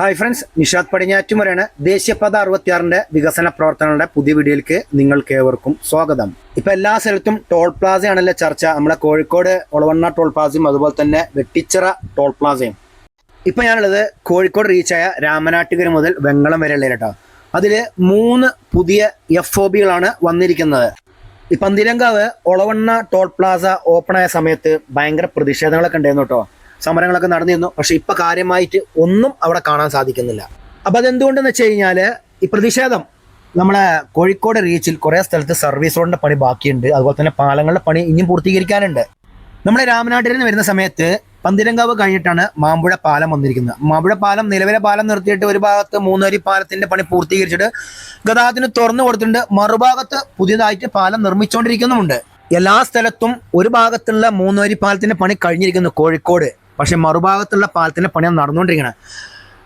Hi friends Nishad പടിഞ്ഞാറ്റുമുറയാണ് ദേശീയപാത അറുപത്തിയാറിന്റെ വികസന പ്രവർത്തനങ്ങളുടെ പുതിയ വീഡിയോയിലേക്ക് നിങ്ങൾക്ക് ഏവർക്കും സ്വാഗതം. ഇപ്പൊ എല്ലാ സ്ഥലത്തും ടോൾ പ്ലാസയാണല്ലോ ചർച്ച. നമ്മുടെ കോഴിക്കോട് ഒളവണ്ണ ടോൾ പ്ലാസയും അതുപോലെ തന്നെ വെട്ടിച്ചിറ ടോൾ പ്ലാസയും ഇപ്പൊ ഞാനുള്ളത് കോഴിക്കോട് റീച്ചായ രാമനാട്ടുകര മുതൽ വെങ്ങളം വരെയുള്ള കേട്ടോ അതിൽ മൂന്ന് പുതിയ എഫ് ഒ ബികളാണ് വന്നിരിക്കുന്നത്. ഈ Pantheerankavu Olavanna toll plaza open ആയ സമയത്ത് ഭയങ്കര പ്രതിഷേധങ്ങളൊക്കെ ഉണ്ടായിരുന്നു കേട്ടോ സമരങ്ങളൊക്കെ നടന്നിരുന്നു. പക്ഷെ ഇപ്പൊ കാര്യമായിട്ട് ഒന്നും അവിടെ കാണാൻ സാധിക്കുന്നില്ല. അപ്പൊ അതെന്തുകൊണ്ടെന്ന് വെച്ച് കഴിഞ്ഞാൽ ഈ പ്രതിഷേധം നമ്മളെ കോഴിക്കോട് റീച്ചിൽ കുറെ സ്ഥലത്ത് സർവീസ് റോഡിന്റെ പണി ബാക്കിയുണ്ട്. അതുപോലെ തന്നെ പാലങ്ങളുടെ പണി ഇനിയും പൂർത്തീകരിക്കാനുണ്ട്. നമ്മുടെ രാമനാട്ടിൽ നിന്ന് വരുന്ന സമയത്ത് പന്തിരങ്കാവ് കഴിഞ്ഞിട്ടാണ് മാമ്പുഴ പാലം വന്നിരിക്കുന്നത്. മാമ്പുഴ പാലം നിലവിലെ പാലം നിർത്തിയിട്ട് ഒരു ഭാഗത്ത് മൂന്നരി പാലത്തിന്റെ പണി പൂർത്തീകരിച്ചിട്ട് ഗതാഗതത്തിന് തുറന്നു കൊടുത്തിട്ടുണ്ട്. മറുഭാഗത്ത് പുതിയതായിട്ട് പാലം നിർമ്മിച്ചുകൊണ്ടിരിക്കുന്നുമുണ്ട് എല്ലാ സ്ഥലത്തും ഒരു ഭാഗത്തുള്ള മൂന്നരി പാലത്തിന്റെ പണി കഴിഞ്ഞിരിക്കുന്നു കോഴിക്കോട്. പക്ഷെ മറുഭാഗത്തുള്ള പാലത്തിന്റെ പണി നടന്നുകൊണ്ടിരിക്കുന്നത്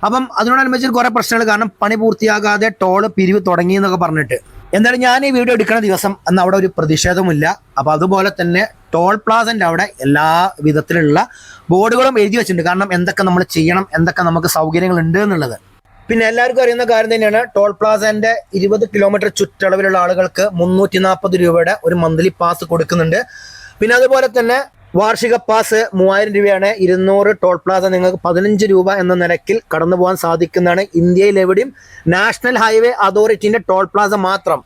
അപ്പം അതിനോടനുബന്ധിച്ച് കുറെ പ്രശ്നങ്ങൾ. കാരണം പണി പൂർത്തിയാകാതെ ടോൾ പിരിവ് തുടങ്ങി എന്നൊക്കെ പറഞ്ഞിട്ട്. എന്തായാലും ഞാൻ ഈ വീഡിയോ എടുക്കുന്ന ദിവസം അന്ന് അവിടെ ഒരു പ്രതിഷേധമില്ല അപ്പൊ അതുപോലെ തന്നെ ടോൾ പ്ലാസന്റെ അവിടെ എല്ലാ വിധത്തിലുള്ള ബോർഡുകളും എഴുതി വെച്ചിട്ടുണ്ട്. കാരണം എന്തൊക്കെ നമ്മൾ ചെയ്യണം എന്തൊക്കെ നമുക്ക് സൗകര്യങ്ങൾ ഉണ്ട് എന്നുള്ളത്. പിന്നെ എല്ലാവർക്കും അറിയുന്ന കാര്യം തന്നെയാണ്. ടോൾ പ്ലാസന്റെ ഇരുപത് കിലോമീറ്റർ ചുറ്റളവിലുള്ള ആളുകൾക്ക് മുന്നൂറ്റി നാൽപ്പത് രൂപയുടെ ഒരു മന്ത്ലി പാസ് കൊടുക്കുന്നുണ്ട്. പിന്നെ അതുപോലെ തന്നെ വാർഷിക പാസ് മൂവായിരം രൂപയാണ്. ഇരുന്നൂറ് ടോൾ പ്ലാസ നിങ്ങൾക്ക് പതിനഞ്ച് രൂപ എന്ന നിരക്കിൽ കടന്നു പോകാൻ സാധിക്കുന്നതാണ് ഇന്ത്യയിൽ എവിടെയും നാഷണൽ ഹൈവേ അതോറിറ്റിന്റെ ടോൾ പ്ലാസ മാത്രം.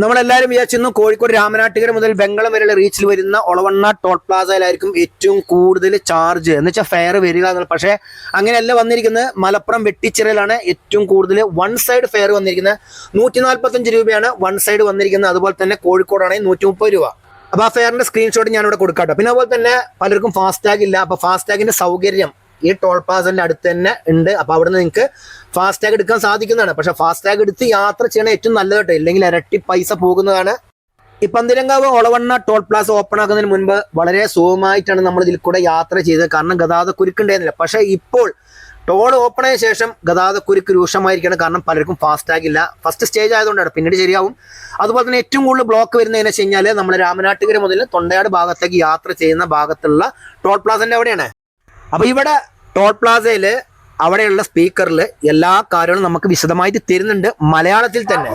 നമ്മളെല്ലാവരും വിചാരിച്ചിരുന്നു കോഴിക്കോട് രാമനാട്ടുകര മുതൽ ബംഗളം വരെയുള്ള റീച്ചിൽ വരുന്ന ഒളവണ്ണ ടോൾ പ്ലാസയിലായിരിക്കും ഏറ്റവും കൂടുതൽ ചാർജ് എന്ന് വെച്ചാൽ ഫെയർ വരിക എന്നുള്ളത്. പക്ഷേ അങ്ങനെയല്ല വന്നിരിക്കുന്നത്. മലപ്പുറം വെട്ടിച്ചിറയിലാണ് ഏറ്റവും കൂടുതൽ വൺ സൈഡ് ഫെയർ വന്നിരിക്കുന്നത്. നൂറ്റി രൂപയാണ് വൺ സൈഡ് വന്നിരിക്കുന്നത്. അതുപോലെ തന്നെ കോഴിക്കോടാണെങ്കിൽ നൂറ്റി രൂപ. അപ്പൊ ആ ഫെയറിന്റെ സ്ക്രീൻഷോട്ട് ഞാനിവിടെ കൊടുക്കാട്ടോ. പിന്നെ അതുപോലെ തന്നെ പലർക്കും ഫാസ്ടാഗ് ഇല്ല. അപ്പൊ ഫാസ്റ്റാഗിന്റെ സൗകര്യം ഈ ടോൾ പ്ലാസന്റെ അടുത്ത് തന്നെ ഉണ്ട്. അപ്പൊ അവിടെ നിന്ന് നിങ്ങൾക്ക് ഫാസ്ടാഗ് എടുക്കാൻ സാധിക്കുന്നതാണ്. പക്ഷെ ഫാസ്ടാഗ് എടുത്ത് യാത്ര ചെയ്യണ ഏറ്റവും നല്ലത് കേട്ടോ. ഇല്ലെങ്കിൽ ഇരട്ടി പൈസ പോകുന്നതാണ്. ഈ Pantheerankavu Olavanna toll plaza open ആക്കുന്നതിന് മുൻപ് വളരെ സുഖമായിട്ടാണ് നമ്മൾ ഇതിൽ കൂടെ യാത്ര ചെയ്തത്. കാരണം ഗതാഗത കുരുക്കുണ്ടായിരുന്നില്ല. പക്ഷെ ഇപ്പോൾ ടോൾ ഓപ്പൺ ആയ ശേഷം ഗതാഗത കുരുക്ക് രൂക്ഷമായിരിക്കണം കാരണം പലർക്കും ഫാസ്റ്റാഗ് ഇല്ല. ഫസ്റ്റ് സ്റ്റേജ് ആയതുകൊണ്ടാണ്. പിന്നീട് ശരിയാവും. അതുപോലെ തന്നെ ഏറ്റവും കൂടുതൽ ബ്ലോക്ക് വരുന്നതെന്ന് വെച്ച് കഴിഞ്ഞാൽ നമ്മുടെ രാമനാട്ടുകര മുതൽ തൊണ്ടയാട് ഭാഗത്തേക്ക് യാത്ര ചെയ്യുന്ന ഭാഗത്തുള്ള ടോൾ പ്ലാസന്റെ അവിടെയാണ്. അപ്പൊ ഇവിടെ ടോൾ പ്ലാസയിൽ അവിടെയുള്ള സ്പീക്കറിൽ എല്ലാ കാര്യങ്ങളും നമുക്ക് വിശദമായിട്ട് തരുന്നുണ്ട്. മലയാളത്തിൽ തന്നെ.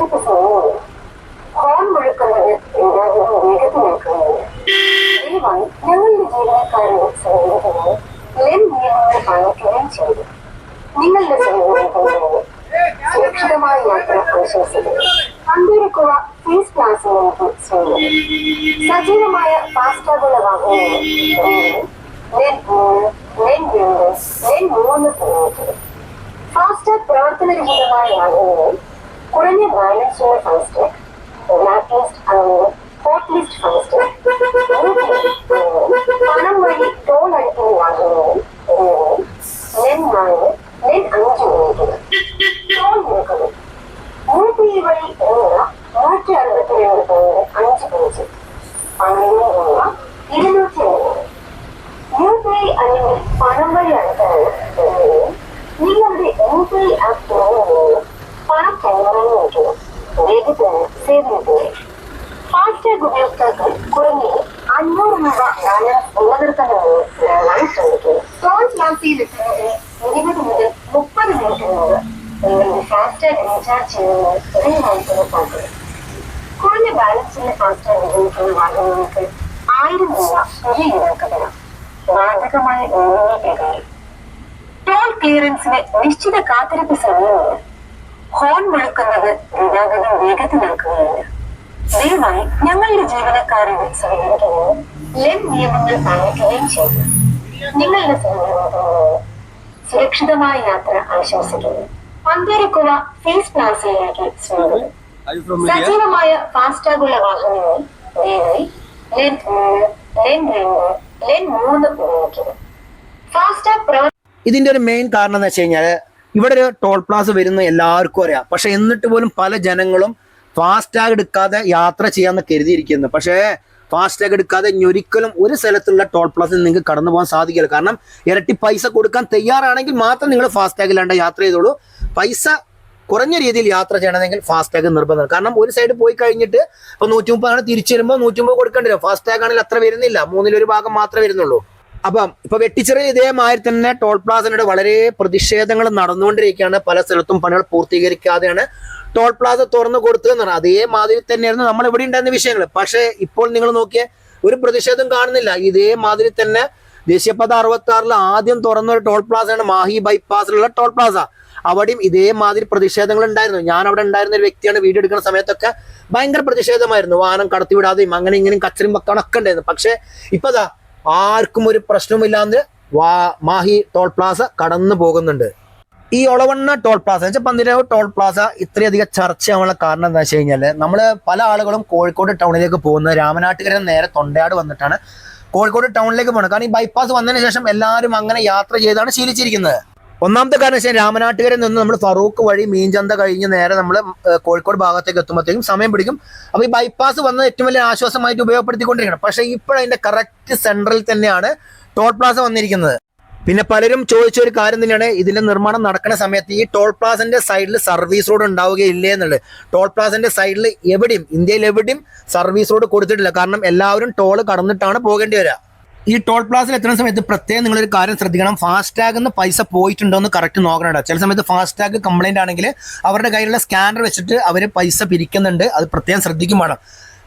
ഞങ്ങളുടെ ജീവനക്കാരുടെ ലെൻ നിയമങ്ങൾ പാലിക്കുകയും ചെയ്തു. നിങ്ങളുടെ സുരക്ഷിതമായ യാത്ര ആശംസിക്കുന്നു. അന്തേരക്കുവ ഫീസ് സജീവമായ ഫാസ്റ്റാഗുള്ള വാഹനങ്ങൾ. ഫാസ്റ്റാഗ് പ്രവർത്തനരഹിതമായ വാഹനങ്ങൾ. കുറഞ്ഞ ബാലൻസ് ഉള്ള ഫാസ്റ്റാഗ് ബ്ലാക്ക് പണം വഴി ടോൾ അടിക്കുന്ന വാഹനങ്ങൾ ലെൻ നാല് ലെൻ അഞ്ച് ഉപയോഗിക്കുന്നു ടോൾ നിരക്കുകൾ യു പി ഐ വഴി എന്നിവ നൂറ്റി അറുപത്തിരണ്ട് പോയിന്റ് അഞ്ച് പൂജ്യം പന്ത്രണ്ട് രൂപ ഇരുന്നൂറ്റി എഴുപത് യു പി ഐ അല്ലെങ്കിൽ പണം വഴി അടയ്ക്കാനുള്ള എന്നിവയിൽ നിങ്ങളുടെ യു പി ഐ ആപ്പ് തുറന്നുകൊണ്ട് പണം കൈമാറാൻ വയ്ക്കണം വേഗത്തിന് സേവനത്തിന് ഫാസ്ടാഗ് ഉപയോക്താക്കൾ കുറഞ്ഞത് അഞ്ഞൂറ് രൂപ ബാലൻസ് നിലനിർത്തണമെന്ന് ദയവായി ശ്രമിക്കുക ടോൾ പ്ലാസയിൽ എത്തുന്നതിന് ഇരുപത് മുതൽ മുപ്പത് മിനിറ്റ് ഫാസ്റ്റാഗ് റീചാർജ് ചെയ്യുന്നത് ത്രീ മന്ത്സിന് പോകുന്നത് കുറഞ്ഞ ബാലൻസിന്റെ ഫാസ്റ്റാഗ് ഉപയോഗിക്കുന്ന വാഹനങ്ങൾക്ക് ആയിരം രൂപ പിഴ ഈടാക്കപ്പെടാം ബാധകമായ നിയമങ്ങൾ പ്രകാരം ടോൾ ക്ലിയറൻസിന് നിശ്ചിത കാത്തിരിപ്പ് സമയമുണ്ട് ഹോൺ മുഴക്കുന്നത് ഗതാഗതം വേഗത്തിലാക്കുകയാണ് ദയവായി ഞങ്ങളുടെ ജീവനക്കാരെ സഹകരിക്കുകയും ലെൻ നിയമങ്ങൾ പാലിക്കുകയും ചെയ്തു നിങ്ങളുടെ സഹകരണത്തിനായി സുരക്ഷിതമായ യാത്ര ആശംസിക്കുന്നു. പന്തേരക്കുവ ഫേസ് പ്ലാസയിലേക്ക് സ്വാഗതം. സജീവമായ ഫാസ്ടാഗുള്ള വാഹനങ്ങൾ ദയവായി ലെൻ മൂന്ന് ലെൻ രണ്ട് ലെൻ മൂന്ന് ഉപയോഗിക്കുന്നു. ഫാസ്ടാഗ് പ്രവർ ഇതിന്റെ ഒരു മെയിൻ കാരണം എന്ന് വെച്ച് കഴിഞ്ഞാൽ ഇവിടെ ഒരു ടോൾ പ്ലാസ് വരുന്ന എല്ലാവർക്കും അറിയാം. പക്ഷെ എന്നിട്ട് പോലും പല ജനങ്ങളും ഫാസ്ടാഗ് എടുക്കാതെ യാത്ര ചെയ്യാമെന്ന് കരുതിയിരിക്കുന്നു. പക്ഷേ ഫാസ്ടാഗ് എടുക്കാതെ ഇനി ഒരിക്കലും ഒരു സ്ഥലത്തുള്ള ടോൾ പ്ലാസിൽ നിങ്ങൾക്ക് കടന്നു പോകാൻ സാധിക്കില്ല. കാരണം ഇരട്ടി പൈസ കൊടുക്കാൻ തയ്യാറാണെങ്കിൽ മാത്രം നിങ്ങൾ ഫാസ്ടാഗ് ഇല്ലാണ്ട് യാത്ര ചെയ്തോളൂ. പൈസ കുറഞ്ഞ രീതിയിൽ യാത്ര ചെയ്യണമെങ്കിൽ ഫാസ്ടാഗ് നിർബന്ധം കാരണം ഒരു സൈഡ് പോയി കഴിഞ്ഞിട്ട് ഇപ്പൊ നൂറ്റി മുപ്പതാണ് തിരിച്ചു വരുമ്പോൾ നൂറ്റി മുപ്പത് കൊടുക്കേണ്ടി വരും. ഫാസ്ടാഗ് ആണെങ്കിൽ അത്ര വരുന്നില്ല. മൂന്നിലൊരു ഭാഗം മാത്രമേ വരുന്നുള്ളൂ. അപ്പം ഇപ്പൊ വെട്ടിച്ചെറിയ ഇതേമാതിരി തന്നെ ടോൾ പ്ലാസിനോട് വളരെ പ്രതിഷേധങ്ങൾ നടന്നുകൊണ്ടിരിക്കുകയാണ്. പല സ്ഥലത്തും പണികൾ പൂർത്തീകരിക്കാതെയാണ് ടോൾ പ്ലാസ തുറന്നു കൊടുത്തതെന്ന് പറഞ്ഞാൽ അതേമാതിരി തന്നെയായിരുന്നു നമ്മൾ ഇവിടെ ഉണ്ടായിരുന്ന വിഷയങ്ങൾ പക്ഷേ ഇപ്പോൾ നിങ്ങൾ നോക്കിയ ഒരു പ്രതിഷേധം കാണുന്നില്ല. ഇതേമാതിരി തന്നെ ദേശീയപാത അറുപത്തി ആറിൽ ആദ്യം തുറന്ന ഒരു ടോൾ പ്ലാസയാണ് മാഹി ബൈപ്പാസിലുള്ള ടോൾ പ്ലാസ. അവിടെയും ഇതേമാതിരി പ്രതിഷേധങ്ങൾ ഉണ്ടായിരുന്നു. ഞാൻ അവിടെ ഉണ്ടായിരുന്ന ഒരു വ്യക്തിയാണ് വീഡിയോ എടുക്കുന്ന സമയത്തൊക്കെ ഭയങ്കര പ്രതിഷേധമായിരുന്നു. വാഹനം കടത്തിവിടാതെയും അങ്ങനെ ഇങ്ങനെയും കച്ചറും വെക്കാനൊക്കെ ഉണ്ടായിരുന്നു. പക്ഷെ ഇപ്പതാ ആർക്കും ഒരു പ്രശ്നവുമില്ലാന്ന് വാ മാഹി ടോൾ പ്ലാസ കടന്നു പോകുന്നുണ്ട്. ഈ ഒളവണ്ണ ടോൾ പ്ലാസ വെച്ചാൽ പന്തിരാവ് ടോൾ പ്ലാസ ഇത്രയധികം ചർച്ചയാവാനുള്ള കാരണം എന്താ വെച്ച് കഴിഞ്ഞാൽ നമ്മൾ പല ആളുകളും കോഴിക്കോട് ടൗണിലേക്ക് പോകുന്നത് രാമനാട്ടുകര നേരെ തൊണ്ടയാട് വന്നിട്ടാണ് കോഴിക്കോട് ടൗണിലേക്ക് പോകുന്നത് കാരണം ഈ ബൈപ്പാസ് വന്നതിന് ശേഷം എല്ലാവരും അങ്ങനെ യാത്ര ചെയ്താണ് ശീലിച്ചിരിക്കുന്നത്. ഒന്നാമത്തെ കാരണം വെച്ചാൽ രാമനാട്ടുകരയിൽ നിന്ന് നമ്മൾ ഫറൂഖ് വഴി മീൻചന്ത കഴിഞ്ഞ് നേരെ നമ്മൾ കോഴിക്കോട് ഭാഗത്തേക്ക് എത്തുമ്പോഴത്തേക്കും സമയം പിടിക്കും. അപ്പോൾ ഈ ബൈപ്പാസ് വന്നത് ഏറ്റവും വലിയ ആശ്വാസമായിട്ട് ഉപയോഗപ്പെടുത്തിക്കൊണ്ടിരിക്കണം പക്ഷേ ഇപ്പോഴതിന്റെ കറക്റ്റ് സെൻട്രൽ തന്നെയാണ് ടോൾ പ്ലാസ വന്നിരിക്കുന്നത്. പിന്നെ പലരും ചോദിച്ച ഒരു കാര്യം തന്നെയാണ്. ഇതിന്റെ നിർമ്മാണം നടക്കുന്ന സമയത്ത് ഈ ടോൾ പ്ലാസിന്റെ സൈഡിൽ സർവീസ് റോഡ് ഉണ്ടാവുകയില്ലേ എന്നുള്ളത്. ടോൾ പ്ലാസിന്റെ സൈഡിൽ എവിടെയും ഇന്ത്യയിൽ എവിടെയും സർവീസ് റോഡ് കൊടുത്തിട്ടില്ല. കാരണം എല്ലാവരും ടോൾ കടന്നിട്ടാണ് പോകേണ്ടി വരിക. ഈ ടോൾ പ്ലാസിൽ എത്തുന്ന സമയത്ത് പ്രത്യേകം നിങ്ങളൊരു കാര്യം ശ്രദ്ധിക്കണം. ഫാസ്ടാഗ് എന്ന് പൈസ പോയിട്ടുണ്ടോ എന്ന് കറക്റ്റ് നോക്കണം ചില സമയത്ത് ഫാസ്ടാഗ് കംപ്ലൈന്റ് ആണെങ്കിൽ അവരുടെ കയ്യിലുള്ള സ്കാനർ വെച്ചിട്ട് അവർ പൈസ പിരിക്കുന്നുണ്ട്. അത് പ്രത്യേകം ശ്രദ്ധിക്കും വേണം.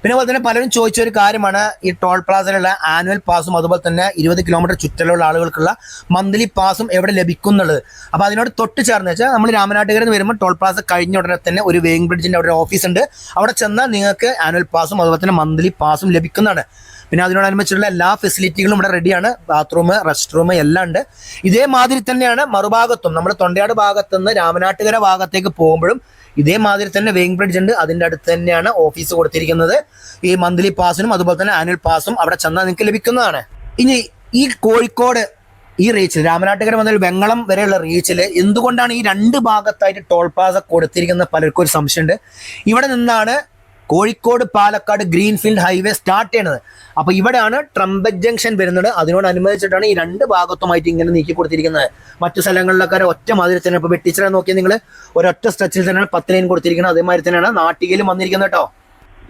പിന്നെ അതുപോലെ തന്നെ പലരും ചോദിച്ച ഒരു കാര്യമാണ് ഈ ടോൾ പ്ലാസയിലുള്ള ആനുവൽ പാസും അതുപോലെ തന്നെ ഇരുപത് കിലോമീറ്റർ ചുറ്റലുള്ള ആളുകൾക്കുള്ള മന്ത്ലി പാസും എവിടെ ലഭിക്കും എന്നുള്ളത് അപ്പോൾ അതിനോട് തൊട്ട് ചേർന്ന് വെച്ചാൽ നമ്മൾ രാമനാട്ടുകരയിൽ നിന്ന് വരുമ്പോൾ ടോൾ പ്ലാസ കഴിഞ്ഞ ഉടനെ തന്നെ ഒരു വേയിങ് ബ്രിഡ്ജിന്റെ അവിടെ ഓഫീസ് ഉണ്ട് അവിടെ ചെന്നാൽ നിങ്ങൾക്ക് ആനുവൽ പാസും അതുപോലെ തന്നെ മന്ത്ലി പാസും ലഭിക്കുന്നതാണ്. പിന്നെ അതിനോടനുബന്ധിച്ചുള്ള എല്ലാ ഫെസിലിറ്റികളും ഇവിടെ റെഡിയാണ്. ബാത്റൂം റെസ്റ്റ് റൂം എല്ലാം ഉണ്ട്. ഇതേമാതിരി തന്നെയാണ് മറുഭാഗത്തും. നമ്മുടെ തൊണ്ടയാട് ഭാഗത്തുനിന്ന് രാമനാട്ടുകര ഭാഗത്തേക്ക് പോകുമ്പോഴും ഇതേമാതിരി തന്നെ വെയിങ് ബ്രിഡ്ജ് ഉണ്ട്. അതിന്റെ അടുത്ത് തന്നെയാണ് ഓഫീസ് കൊടുത്തിരിക്കുന്നത്. ഈ മന്ത്ലി പാസിനും അതുപോലെ തന്നെ ആനുവൽ പാസും അവിടെ ചെന്നാൽ നിങ്ങൾക്ക് ലഭിക്കുന്നതാണ്. ഇനി ഈ കോഴിക്കോട് ഈ റീച്ചിൽ രാമനാട്ടുകര മുതൽ വെങ്ങളം വരെയുള്ള റീച്ചിൽ എന്തുകൊണ്ടാണ് ഈ രണ്ട് ഭാഗത്തായിട്ട് ടോൾ പ്ലാസ കൊടുത്തിരിക്കുന്ന പലർക്കും ഒരു സംശയമുണ്ട്. ഇവിടെ നിന്നാണ് Kozhikode Palakkad greenfield highway start ചെയ്യണത്. അപ്പൊ ഇവിടെയാണ് ട്രംപറ്റ് ജംഗ്ഷൻ വരുന്നത്. അതിനോടനുബന്ധിച്ചിട്ടാണ് ഈ രണ്ട് ഭാഗത്തുമായിട്ട് ഇങ്ങനെ നീക്കി കൊടുത്തിരിക്കുന്നത്. മറ്റു സ്ഥലങ്ങളിലൊക്കെ ഒറ്റ മാതിരി തന്നെ. ഇപ്പൊ വെട്ടിച്ചിറ നോക്കിയാൽ നിങ്ങൾ ഒരൊറ്റ സ്ട്രെച്ചിൽ തന്നെയാണ് പത്ത് ലൈൻ കൊടുത്തിരിക്കുന്നത്. അതേമാതിരി തന്നെയാണ് നാട്ടികയിലും വന്നിരിക്കുന്നത് കേട്ടോ.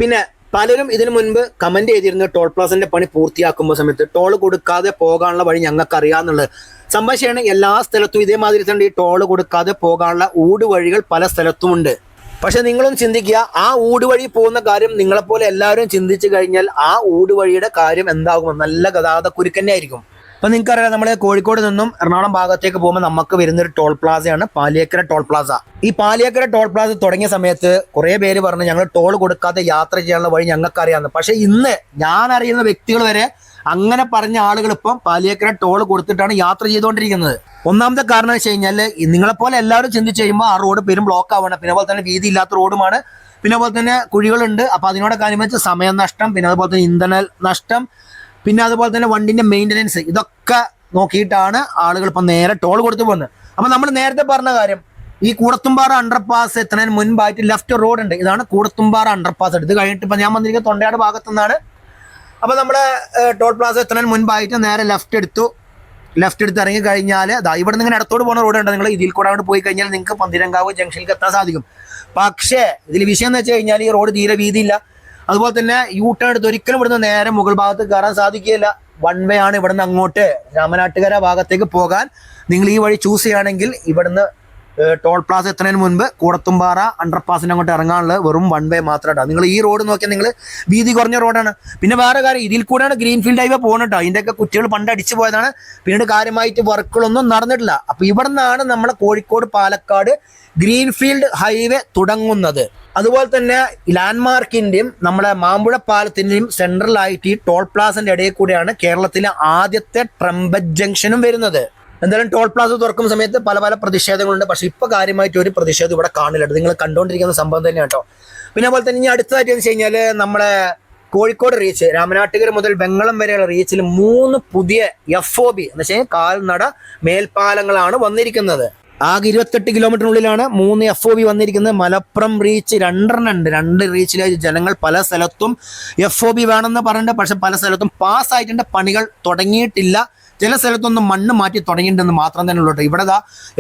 പിന്നെ പലരും ഇതിനു മുൻപ് കമന്റ് ചെയ്തിരുന്നു ടോൾ പ്ലാസിന്റെ പണി പൂർത്തിയാക്കുമ്പോൾ സമയത്ത്. ടോൾ കൊടുക്കാതെ പോകാനുള്ള വഴി ഞങ്ങൾക്ക് അറിയാന്നുള്ളത് സംഭാഷയാണ് എല്ലാ സ്ഥലത്തും ഇതേമാതിരി തന്നെ ഈ ടോൾ കൊടുക്കാതെ പോകാനുള്ള ഊടുവഴികൾ പല സ്ഥലത്തുമുണ്ട്. പക്ഷെ നിങ്ങളും ചിന്തിക്കുക ആ ഊടുവഴി പോകുന്ന കാര്യം നിങ്ങളെപ്പോലെ എല്ലാവരും ചിന്തിച്ചു കഴിഞ്ഞാൽ ആ ഊടുവഴിയുടെ കാര്യം എന്താകും നല്ല ഗതാഗത കുരുക്കന്നെ ആയിരിക്കും അപ്പൊ നിങ്ങൾക്കറിയാം നമ്മൾ കോഴിക്കോട് നിന്നും എറണാകുളം ഭാഗത്തേക്ക് പോകുമ്പോൾ നമുക്ക് വരുന്ന ഒരു ടോൾ പ്ലാസയാണ് പാലിയേക്കര ടോൾ പ്ലാസ. ഈ പാലിയേക്കര ടോൾ പ്ലാസ തുടങ്ങിയ സമയത്ത് കുറെ പേര് പറഞ്ഞു ഞങ്ങൾ ടോൾ കൊടുക്കാതെ യാത്ര ചെയ്യാനുള്ള വഴി ഞങ്ങൾക്ക് അറിയാമെന്ന് പക്ഷെ ഇന്ന് ഞാൻ അറിയുന്ന വ്യക്തികൾ വരെ അങ്ങനെ പറഞ്ഞ ആളുകൾ ഇപ്പം പാലിയേക്കര ടോൾ കൊടുത്തിട്ടാണ് യാത്ര ചെയ്തുകൊണ്ടിരിക്കുന്നത്. ഒന്നാമത്തെ കാരണം വെച്ച് കഴിഞ്ഞാൽ നിങ്ങളെപ്പോലെ എല്ലാവരും ചിന്തിച്ച് കഴിയുമ്പോൾ ആ റോഡ് പെരും ബ്ലോക്ക് ആവണം. പിന്നെ അതുപോലെ തന്നെ വീതി ഇല്ലാത്ത റോഡുമാണ് പിന്നെ അതുപോലെ തന്നെ കുഴികളുണ്ട്. അപ്പൊ അതിനോടൊക്കെ സമയം നഷ്ടം പിന്നെ അതുപോലെ തന്നെ ഇന്ധന നഷ്ടം പിന്നെ അതുപോലെ തന്നെ വണ്ടിന്റെ മെയിന്റനൻസ് ഇതൊക്കെ നോക്കിയിട്ടാണ് ആളുകൾ ഇപ്പം നേരെ ടോൾ കൊടുത്തു പോകുന്നത്. അപ്പൊ നമ്മൾ നേരത്തെ പറഞ്ഞ കാര്യം ഈ കൂടത്തുംപാറ അണ്ടർപാസ് എത്തുന്നതിന് മുൻപായിട്ട് ലെഫ്റ്റ് റോഡ് ഉണ്ട്. ഇതാണ് കൂടത്തുംപാറ അണ്ടർപാസ് ഇത് കഴിഞ്ഞിട്ട് ഇപ്പൊ ഞാൻ വന്നിരിക്കുന്ന തൊണ്ടയാട് ഭാഗത്തു നിന്നാണ് അപ്പൊ നമ്മൾ ടോൾ പ്ലാസ എത്തുന്നതിന് മുൻപായിട്ട് നേരെ ലെഫ്റ്റ് എടുത്തു. ലെഫ്റ്റ് എടുത്ത് ഇറങ്ങി കഴിഞ്ഞാൽ അതാ ഇവിടെ നിന്ന് ഇങ്ങനെ ഇടത്തോട് പോകുന്ന റോഡ് ഉണ്ട് നിങ്ങൾ ഇതിൽ കൂടെ അങ്ങോട്ട് പോയി കഴിഞ്ഞാൽ നിങ്ങൾക്ക് പന്തിരങ്കാവ് ജംഗ്ഷനിൽ എത്താൻ സാധിക്കും. പക്ഷേ ഇതിൽ വിഷയം എന്ന് വെച്ച് കഴിഞ്ഞാൽ ഈ റോഡ് തീരെ വീതിയില്ല. അതുപോലെ തന്നെ യൂ ടേൺ എടുത്ത് ഒരിക്കലും ഇവിടുന്ന് നേരെ മുകൾ ഭാഗത്ത് കയറാൻ സാധിക്കുകയില്ല. വൺ വേ ആണ് ഇവിടുന്ന് അങ്ങോട്ട് രാമനാട്ടുകര ഭാഗത്തേക്ക് പോകാൻ. നിങ്ങൾ ഈ വഴി ചൂസ് ചെയ്യുകയാണെങ്കിൽ ഇവിടുന്ന് ടോൾ പ്ലാസ് എത്തുന്നതിന് മുൻപ് കൂടത്തുംപാറ അണ്ടർപാസിന് അങ്ങോട്ട് ഇറങ്ങാനുള്ള വെറും വൺ വേ മാത്രമായിട്ടാണ് നിങ്ങൾ ഈ റോഡ് നോക്കിയാൽ നിങ്ങൾ വീതി കുറഞ്ഞ റോഡാണ് പിന്നെ വേറെ കാര്യം ഇതിൽ കൂടെയാണ് ഗ്രീൻഫീൽഡ് ഹൈവേ പോകുന്നത് കേട്ടോ ഇതിന്റെയൊക്കെ കുറ്റികൾ പണ്ട് അടിച്ചു പോയതാണ്. പിന്നീട് കാര്യമായിട്ട് വർക്കുകളൊന്നും നടന്നിട്ടില്ല. അപ്പോൾ ഇവിടെ നിന്നാണ് നമ്മളെ കോഴിക്കോട് പാലക്കാട് ഗ്രീൻഫീൽഡ് ഹൈവേ തുടങ്ങുന്നത്. അതുപോലെ തന്നെ ലാൻഡ്മാർക്കിന്റെയും നമ്മുടെ മാമ്പുഴ പാലത്തിന്റെയും സെൻട്രലായിട്ട് ഈ ടോൾ പ്ലാസിന്റെ ഇടയിൽ കൂടെയാണ് കേരളത്തിലെ ആദ്യത്തെ ട്രംബറ്റ് ജംഗ്ഷനും വരുന്നത്. എന്തായാലും ടോൾ പ്ലാസ തുറക്കുന്ന സമയത്ത് പല പല പ്രതിഷേധങ്ങളുണ്ട്. പക്ഷെ ഇപ്പൊ കാര്യമായിട്ട് ഒരു പ്രതിഷേധം ഇവിടെ കാണില്ല നിങ്ങൾ കണ്ടുകൊണ്ടിരിക്കുന്ന സംഭവം തന്നെ കേട്ടോ. പിന്നെ അതുപോലെ തന്നെ ഇനി അടുത്തതായിട്ട് എന്ന് വെച്ച് കഴിഞ്ഞാൽ നമ്മളെ കോഴിക്കോട് റീച്ച് രാമനാട്ടുകര മുതൽ വെങ്ങളം വരെയുള്ള റീച്ചിൽ മൂന്ന് പുതിയ എഫ് ഒ ബി എന്ന് വെച്ചാൽ കാൽനട മേൽപ്പാലങ്ങളാണ് വന്നിരിക്കുന്നത്. ആകെ ഇരുപത്തെട്ട് കിലോമീറ്ററിനുള്ളിലാണ് മൂന്ന് എഫ് ഒ ബി വന്നിരിക്കുന്നത്. മലപ്പുറം റീച്ച് രണ്ടെണ്ണം ഉണ്ട്. രണ്ട് റീച്ചിലെ ജനങ്ങൾ പല സ്ഥലത്തും എഫ് ഒ ബി വേണമെന്ന് പറഞ്ഞിട്ടുണ്ട്. പക്ഷെ പല സ്ഥലത്തും പാസ് പാസ്സായിട്ടുണ്ട് പണികൾ തുടങ്ങിയിട്ടില്ല. ചില സ്ഥലത്തൊന്നും മണ്ണ് മാറ്റി തുടങ്ങിയിട്ടുണ്ടെന്ന് മാത്രം തന്നെ ഉള്ളൂ ഇവിടെ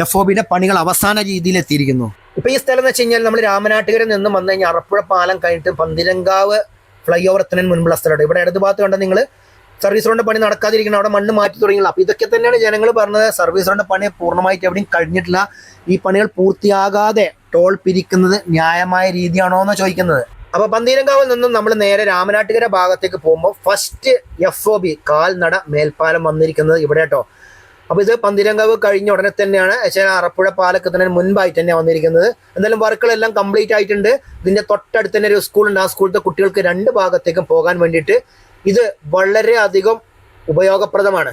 എഫ് ഒ ബിയുടെ പണികൾ അവസാന രീതിയിൽ എത്തിയിരിക്കുന്നു. ഇപ്പൊ ഈ സ്ഥലം എന്ന് വെച്ച് കഴിഞ്ഞാൽ നമ്മൾ രാമനാട്ടുകരയിൽ നിന്ന് വന്നു കഴിഞ്ഞാൽ അറപ്പുഴ പാലം കഴിഞ്ഞിട്ട് പന്തിരങ്കാവ് ഫ്ലൈ ഓവർ എത്തുന്നതിന് മുൻപുള്ള സ്ഥലമാണ് ഇവിടെ ഇടത് ഭാഗത്ത് കണ്ട നിങ്ങൾ സർവീസ് റോഡിന്റെ പണി നടക്കാതിരിക്കണം അവിടെ മണ്ണ് മാറ്റി തുടങ്ങിയില്ല. അപ്പൊ ഇതൊക്കെ തന്നെയാണ് ജനങ്ങൾ പറഞ്ഞത്. സർവീസ് റോഡിന്റെ പണി പൂർണമായിട്ട് എവിടെയും കഴിഞ്ഞിട്ടില്ല. ഈ പണികൾ പൂർത്തിയാകാതെ ടോൾ പിരിക്കുന്നത് ന്യായമായ രീതിയാണോ എന്ന് ചോദിക്കുന്നത്. അപ്പൊ പന്തീരങ്കാവിൽ നിന്നും നമ്മൾ നേരെ രാമനാട്ടുകര ഭാഗത്തേക്ക് പോകുമ്പോൾ ഫസ്റ്റ് എഫ് ഒ ബി കാൽനട മേൽപ്പാലം വന്നിരിക്കുന്നത് ഇവിടെ കേട്ടോ അപ്പൊ ഇത് പന്തീരങ്കാവ് കഴിഞ്ഞ ഉടനെ തന്നെയാണ്. അറപ്പുഴ പാലക്കത്തിന് മുൻപായിട്ട് തന്നെ വന്നിരിക്കുന്നത്. എന്തായാലും വർക്കുകളെല്ലാം കംപ്ലീറ്റ് ആയിട്ടുണ്ട്. ഇതിന്റെ തൊട്ടടുത്ത് തന്നെ ഒരു സ്കൂളുണ്ട്. ആ സ്കൂളിലെ കുട്ടികൾക്ക് രണ്ട് ഭാഗത്തേക്കും പോകാൻ വേണ്ടിയിട്ട് ഇത് വളരെ അധികം ഉപയോഗപ്രദമാണ്.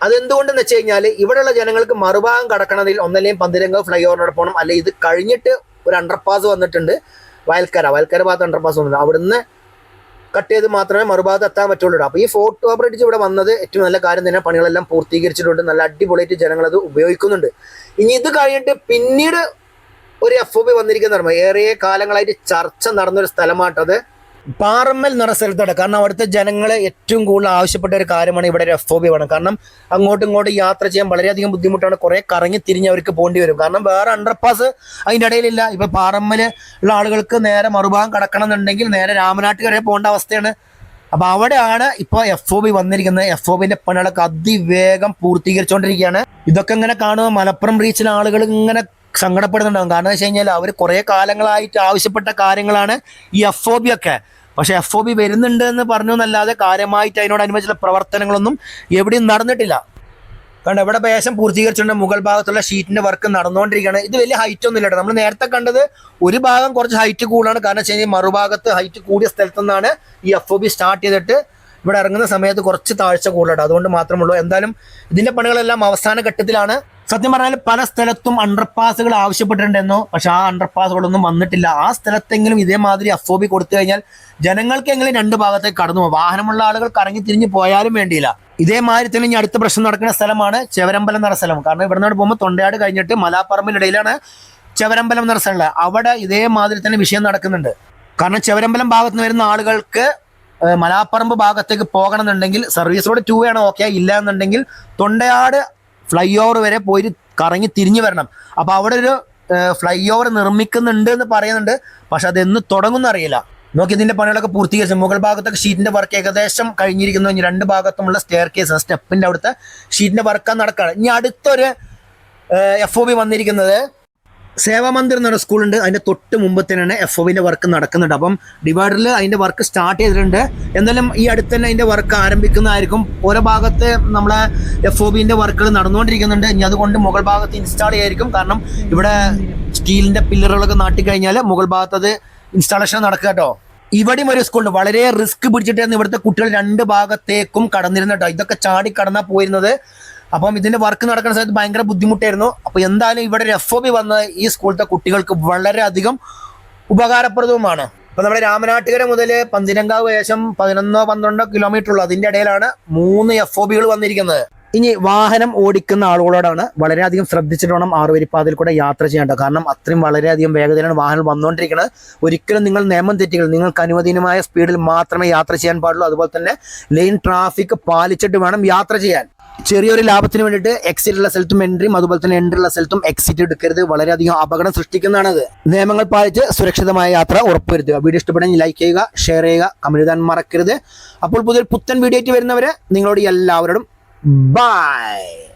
അതെന്തുകൊണ്ടെന്ന് വെച്ച് കഴിഞ്ഞാൽ ഇവിടെയുള്ള ജനങ്ങൾക്ക് മറുഭാഗം കടക്കണമെങ്കിൽ ഒന്നല്ലെങ്കിൽ പന്തിരങ്കാവ് ഫ്ലൈ ഓവറിനോട് പോകണം അല്ലെങ്കിൽ ഇത് കഴിഞ്ഞിട്ട് ഒരു അണ്ടർപാസ് വന്നിട്ടുണ്ട്. വയൽക്കര വയൽക്കര ഭാഗത്ത് അണ്ടർപാസ് വന്നിട്ടുണ്ട് അവിടുന്ന് കട്ട് ചെയ്ത് മാത്രമേ മറുഭാഗത്ത് എത്താൻ പറ്റുള്ളൂ അപ്പോൾ ഈ ഫോട്ടോ ബ്രിഡ്ജ് ഇവിടെ വന്നത് ഏറ്റവും നല്ല കാര്യം തന്നെ പണികളെല്ലാം പൂർത്തീകരിച്ചിട്ടുണ്ട്. നല്ല അടിപൊളിയായിട്ട് ജനങ്ങൾ അത് ഉപയോഗിക്കുന്നുണ്ട്. ഇനി ഇത് കഴിഞ്ഞിട്ട് പിന്നീട് ഒരു എഫ് ഒ ബി വന്നിരിക്കുന്ന ഏറെ കാലങ്ങളായിട്ട് ചർച്ച നടന്നൊരു സ്ഥലമാട്ടത് പാറമ്മൽ എന്ന സ്ഥലത്താണ്. കാരണം അവിടുത്തെ ജനങ്ങളെ ഏറ്റവും കൂടുതൽ ആവശ്യപ്പെട്ട ഒരു കാര്യമാണ് ഇവിടെ ഒരു എഫ് ഒ ബി വേണം കാരണം അങ്ങോട്ടും ഇങ്ങോട്ടും യാത്ര ചെയ്യാൻ വളരെയധികം ബുദ്ധിമുട്ടാണ്. കുറെ കറങ്ങി തിരിഞ്ഞ് അവർക്ക് പോകേണ്ടി വരും. കാരണം വേറെ അണ്ടർപാസ് അതിന്റെ ഇടയിലില്ല. ഇപ്പൊ പാറമ്മൽ ഉള്ള ആളുകൾക്ക് നേരെ മറുഭാഗം കടക്കണം എന്നുണ്ടെങ്കിൽ നേരെ രാമനാട്ടുകര വരെ പോകേണ്ട അവസ്ഥയാണ്. അപ്പൊ അവിടെയാണ് ഇപ്പൊ എഫ് ഒ ബി വന്നിരിക്കുന്നത്. എഫ് ഒ ബിന്റെ പണികളൊക്കെ അതിവേഗം പൂർത്തീകരിച്ചുകൊണ്ടിരിക്കുകയാണ് ഇതൊക്കെ ഇങ്ങനെ കാണുമ്പോൾ മലപ്പുറം റീച്ചിലെ ആളുകൾ ഇങ്ങനെ സങ്കടപ്പെടുന്നുണ്ടാവും. കാരണം വെച്ച് കഴിഞ്ഞാൽ അവർ കുറേ കാലങ്ങളായിട്ട് ആവശ്യപ്പെട്ട കാര്യങ്ങളാണ് ഈ എഫ് ഒ ബി ഒക്കെ. പക്ഷെ എഫ് ഒ ബി വരുന്നുണ്ട് എന്ന് പറഞ്ഞു എന്നല്ലാതെ കാര്യമായിട്ട് അതിനോടനുബന്ധിച്ചുള്ള പ്രവർത്തനങ്ങളൊന്നും എവിടെയും നടന്നിട്ടില്ല. കാരണം എവിടെ പേശം പൂർത്തീകരിച്ചിട്ടുണ്ട്. മുകൾ ഭാഗത്തുള്ള ഷീറ്റിന്റെ വർക്ക് നടന്നുകൊണ്ടിരിക്കുകയാണ്. ഇത് വലിയ ഹൈറ്റ് ഒന്നും ഇല്ല നമ്മൾ നേരത്തെ കണ്ടത് ഒരു ഭാഗം കുറച്ച് ഹൈറ്റ് കൂടുതലാണ്. കാരണം വെച്ച് കഴിഞ്ഞാൽ മറുഭാഗത്ത് ഹൈറ്റ് കൂടിയ സ്ഥലത്തു നിന്നാണ് ഈ എഫ് ഒ ബി സ്റ്റാർട്ട് ചെയ്തിട്ട് ഇവിടെ ഇറങ്ങുന്ന സമയത്ത് കുറച്ച് താഴ്ച കൂടുതലാണ്. അതുകൊണ്ട് മാത്രമുള്ളൂ എന്തായാലും ഇതിന്റെ പണികളെല്ലാം അവസാന ഘട്ടത്തിലാണ്. സത്യം പറഞ്ഞാൽ പല സ്ഥലത്തും അണ്ടർപാസുകൾ ആവശ്യപ്പെട്ടിട്ടുണ്ടെന്നോ പക്ഷെ ആ അണ്ടർപാസുകളൊന്നും വന്നിട്ടില്ല. ആ സ്ഥലത്തെങ്കിലും ഇതേമാതിരി അഫോബി കൊടുത്തു കഴിഞ്ഞാൽ ജനങ്ങൾക്കെങ്കിലും രണ്ട് ഭാഗത്തേക്ക് കടന്നു വാഹനമുള്ള ആളുകൾ കറങ്ങി തിരിഞ്ഞ് പോയാലും വേണ്ടിയില്ല. ഇതേമാതിരി തന്നെ ഇനി അടുത്ത പ്രശ്നം നടക്കുന്ന സ്ഥലമാണ് ചെവരമ്പലം എന്ന സ്ഥലം. കാരണം ഇവിടെ നിന്ന് പോകുമ്പോൾ തൊണ്ടയാട് കഴിഞ്ഞിട്ട് മലാപ്പറമ്പിനിടയിലാണ് ചെവരമ്പലം എന്ന സ്ഥലമുള്ളത് അവിടെ ഇതേമാതിരി തന്നെ വിഷയം നടക്കുന്നുണ്ട്. കാരണം ചെവരമ്പലം ഭാഗത്ത് നിന്ന് വരുന്ന ആളുകൾക്ക് മലാപ്പറമ്പ് ഭാഗത്തേക്ക് പോകണമെന്നുണ്ടെങ്കിൽ സർവീസ് റോഡ് ടൂ ആണ് ഓക്കെ ഇല്ല എന്നുണ്ടെങ്കിൽ തൊണ്ടയാട് ഫ്ലൈ ഓവർ വരെ പോയി കറങ്ങി തിരിഞ്ഞു വരണം. അപ്പൊ അവിടെ ഒരു ഫ്ലൈ ഓവർ നിർമ്മിക്കുന്നുണ്ട് എന്ന് പറയുന്നുണ്ട്. പക്ഷെ അത് എന്ന് തുടങ്ങുന്ന അറിയില്ല. നോക്കി ഇതിന്റെ പണികളൊക്കെ പൂർത്തീകരിച്ചു. മുകൾ ഭാഗത്തൊക്കെ ഷീറ്റിന്റെ വർക്ക് ഏകദേശം കഴിഞ്ഞിരിക്കുന്നു. രണ്ട് ഭാഗത്തുമുള്ള സ്റ്റെയർ കേസ് സ്റ്റെപ്പിന്റെ അവിടുത്തെ ഷീറ്റിന്റെ വർക്കാണ് നടക്കുകയാണ് ഇനി അടുത്തൊരു എഫ് ഒ ബി വന്നിരിക്കുന്നത് സേവാമന്ദിർ എന്നൊരു സ്കൂളുണ്ട്. അതിന്റെ തൊട്ട് മുമ്പ് തന്നെയാണ് എഫ് ഒവിന്റെ വർക്ക് നടക്കുന്നുണ്ട്. അപ്പം ഡിവൈഡറിൽ അതിന്റെ വർക്ക് സ്റ്റാർട്ട് ചെയ്തിട്ടുണ്ട്. എന്നാലും ഈ അടുത്ത് തന്നെ അതിന്റെ വർക്ക് ആരംഭിക്കുന്നതായിരിക്കും. ഓരോ ഭാഗത്ത് നമ്മളെ എഫ് ഒ വർക്കുകൾ നടന്നുകൊണ്ടിരിക്കുന്നുണ്ട്. ഇനി അതുകൊണ്ട് മുകൾ ഭാഗത്ത് ഇൻസ്റ്റാൾ ചെയ്യായിരിക്കും. കാരണം ഇവിടെ സ്റ്റീലിന്റെ പില്ലറുകളൊക്കെ നാട്ടിക്കഴിഞ്ഞാൽ മുകൾ ഭാഗത്ത് അത് ഇൻസ്റ്റാളേഷൻ നടക്കുക കേട്ടോ. ഇവിടെയും ഒരു സ്കൂളുണ്ട് വളരെ റിസ്ക് പിടിച്ചിട്ടായിരുന്നു ഇവിടുത്തെ കുട്ടികൾ രണ്ട് ഭാഗത്തേക്കും കടന്നിരുന്നു കേട്ടോ. ഇതൊക്കെ ചാടി കടന്നാ പോയിരുന്നത്. അപ്പം ഇതിന്റെ വർക്ക് നടക്കുന്ന സമയത്ത് ഭയങ്കര ബുദ്ധിമുട്ടായിരുന്നു. അപ്പൊ എന്തായാലും ഇവിടെ ഒരു എഫ് ഒ ബി വന്ന ഈ സ്കൂളിലത്തെ കുട്ടികൾക്ക് വളരെയധികം ഉപകാരപ്രദവുമാണ്. അപ്പൊ നമ്മുടെ രാമനാട്ടുകര മുതൽ പന്തിരങ്കാവ് ഏകദേശം പതിനൊന്നോ പന്ത്രണ്ടോ കിലോമീറ്റർ ഉള്ളു. അതിന്റെ ഇടയിലാണ് മൂന്ന് എഫ് ഒ ബികൾ വന്നിരിക്കുന്നത്. ഇനി വാഹനം ഓടിക്കുന്ന ആളുകളോടാണ് വളരെയധികം ശ്രദ്ധിച്ചിട്ട് വേണം ആറുവരിപ്പാതിൽ കൂടെ യാത്ര ചെയ്യേണ്ടത് കാരണം അത്രയും വളരെയധികം വേഗതയിലാണ് വാഹനം വന്നുകൊണ്ടിരിക്കുന്നത്. ഒരിക്കലും നിങ്ങൾ നിയമം തെറ്റികൾ നിങ്ങൾക്ക് അനുവദനീയമായ സ്പീഡിൽ മാത്രമേ യാത്ര ചെയ്യാൻ പാടുള്ളൂ. അതുപോലെ തന്നെ ലൈൻ ട്രാഫിക് പാലിച്ചിട്ട് വേണം യാത്ര ചെയ്യാൻ. ചെറിയൊരു ലാഭത്തിന് വേണ്ടിയിട്ട് എക്സിറ്റ് ഉള്ള സ്ഥലത്തും എൻട്രിയും അതുപോലെ തന്നെ എൻട്രി ഉള്ള സ്ഥലത്തും എക്സിറ്റ് എടുക്കരുത്. വളരെയധികം അപകടം സൃഷ്ടിക്കുന്നതാണത്. നിയമങ്ങൾ പാലിച്ച് സുരക്ഷിതമായ യാത്ര ഉറപ്പുവരുത്തുക. വീഡിയോ ഇഷ്ടപ്പെടുന്ന ലൈക്ക് ചെയ്യുക ഷെയർ ചെയ്യുക കമന്റ് എഴുതാൻ മറക്കരുത്. അപ്പോൾ പുതിയ പുത്തൻ വീഡിയോ ആയിട്ട് വരുന്നവരെ നിങ്ങളോട് എല്ലാവരോടും ബൈ